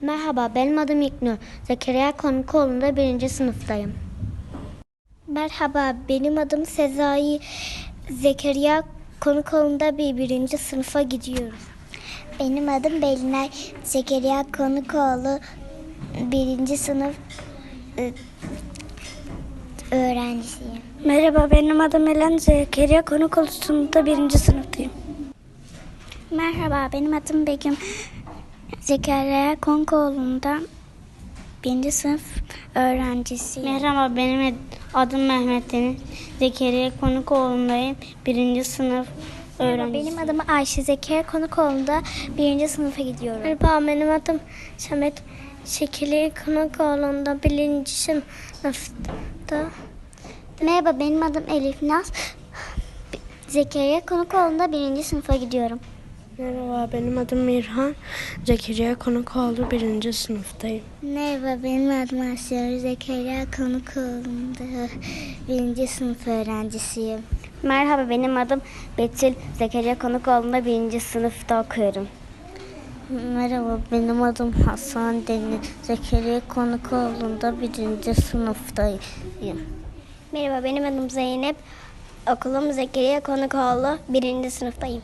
Merhaba, benim adım İknur. Zekeriya Konukoğlu'nda birinci sınıftayım. Merhaba, benim adım Sezai. Zekeriya Konukoğlu'nda bir birinci sınıfa gidiyoruz. Benim adım Belinay. Zekeriya Konukoğlu birinci sınıf ı, öğrencisiyim. Merhaba benim adım Elen Zekeriya Konukoğlu sınıfta birinci sınıftayım. Merhaba, benim adım Begüm. Zekeriya Konukoğlu'nda birinci sınıf öğrencisiyim. Merhaba benim adım Mehmet Deniz. Zekeriya Konukoğlu'ndayım. Birinci sınıf öğrencisiyim. Benim adım Ayşe Zekeriya Konukoğlu'nda birinci sınıfa gidiyorum. Merhaba benim adım Samet Zekeriya Konukoğlu'nda birinci sınıfta. Merhaba benim adım Elif Naz. Zekeriya Konukoğlu'nda birinci sınıfa gidiyorum. Merhaba benim adım Mirhan. Zekeriya Konukoğlu birinci sınıftayım. Merhaba benim adım Asya Zekeriya Konukoğlu'nda birinci sınıf öğrencisiyim. Merhaba benim adım Betül. Zekeriya Konukoğlu'nda birinci sınıfta okuyorum. Merhaba, benim adım Hasan Deniz. Zekeriya Konukoğlu'nda birinci sınıftayım. Merhaba, benim adım Zeynep. Okulum Zekeriya Konukoğlu, birinci sınıftayım.